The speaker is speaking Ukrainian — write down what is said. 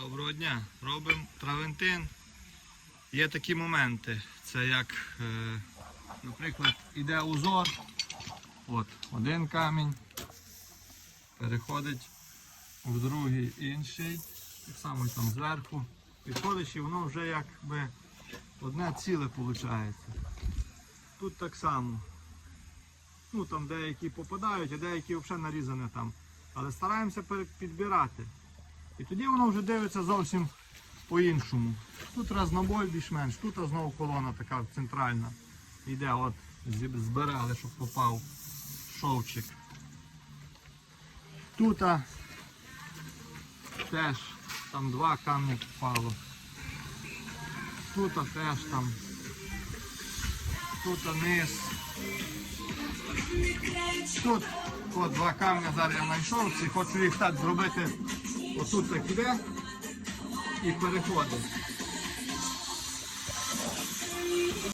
Доброго дня. Робимо травентин. Є такі моменти. Це як, е, наприклад, іде узор. От, один камінь переходить в другий інший. Так само там зверху. Підходиш і воно вже якби одне ціле виходить. Тут так само. Ну там деякі попадають, а деякі взагалі нарізані там. Але стараємося підбирати. І тоді воно вже дивиться зовсім по-іншому. Тут разнобой більш-менш, тут знову колона така центральна. Йде, от збирали, щоб попав шовчик. Тут теж там два камні попало. Тут теж там. Тут низ. Тут от два камня зараз я знайшов, хочу їх так зробити. Отут так іде і переходить.